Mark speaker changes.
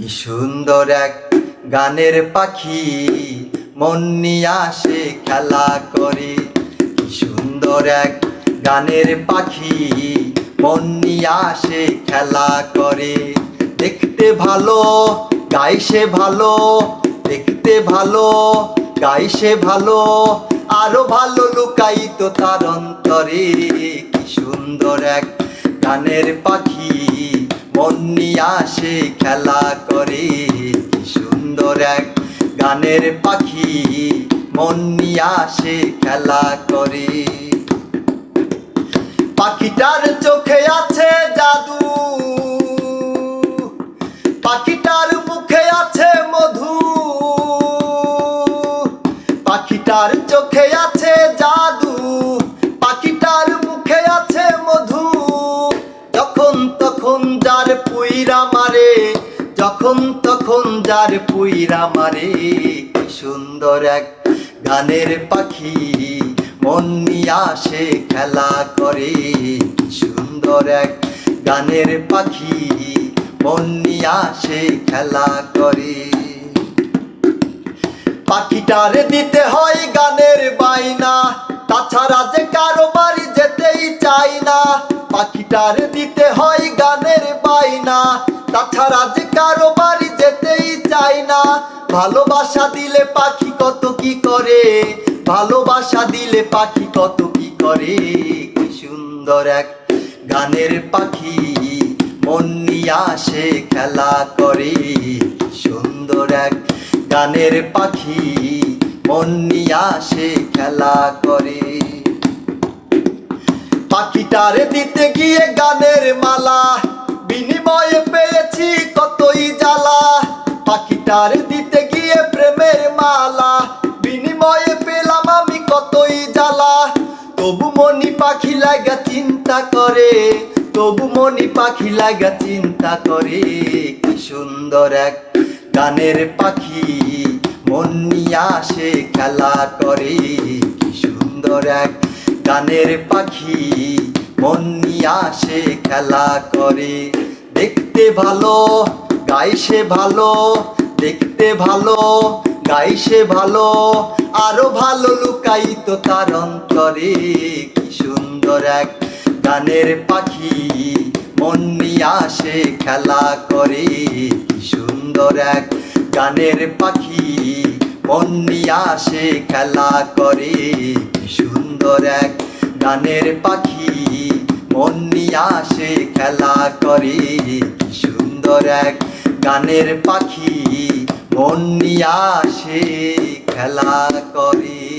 Speaker 1: কি সুন্দর এক গানের পাখি, মন নিয়ে আসে খেলা করে। কি সুন্দর এক গানের পাখি, মন নিয়ে আসে খেলা করে। দেখতে ভালো গাইসে ভালো, দেখতে ভালো গাইসে ভালো, আরও ভালো লুকাইতো তার অন্তরে। কি সুন্দর এক গানের পাখি মন আসে খেলা করে। কি সুন্দর এক গানের পাখি। মন নিয়ে আসে খেলা করে। পাখিটার চোখে আছে জাদু। পাখিটার মুখে আছে মধু। পাখিটার চোখে আছে পুইরা মারে, যখন তখন যার পুইরা মারে। কি সুন্দর এক গানের পাখি, মন নিয়ে আসে খেলা করে। কি সুন্দর এক গানের পাখি, মন নিয়ে আসে খেলা করে। পাখিটারে দিতে হয় গানের বাইনা পাখিটারে দিতে হয় গানের বাইনা তাছাড়া যে কারও বাড়ি যেতেই চাই না। ভালোবাসা দিলে পাখি কত কি করে? ভালোবাসা দিলে পাখি কত কি করে? কি সুন্দর এক গানের পাখি। মন নিয়ে আসে খেলা করে। সুন্দর এক গানের পাখি। মন নিয়ে আসে খেলা করে। পাখিটারে দিতে গিয়ে গানের মালা। বিনিময়ে পেয়েছি কতই জ্বালা। পাখিটারে দিতে গিয়ে প্রেমের মালা। বিনিময়ে পেলাম আমি কতই জ্বালা। তবু মনি পাখি লাগা চিন্তা করে। তবু মনি পাখি লাগা চিন্তা করে। কি সুন্দর এক গানের পাখি। মন নিয়ে আসে খেলা করে। কি সুন্দর এক গানের পাখি। মন আসে খেলা করে। দেখতে ভালো গাইছে ভালো, দেখতে ভালো গাইছে ভালো, আরও ভালো লুকাইতো তার অন্তরে। কি সুন্দর এক গানের পাখি মন নিয়ে আসে খেলা করে। কি সুন্দর এক গানের পাখি মন নিয়ে আসে খেলা করে। কি সুন্দর এক গানের পাখি, মন নিয়ে আসে খেলা করে। সুন্দর এক গানের পাখি, মন নিয়ে আসে খেলা করে।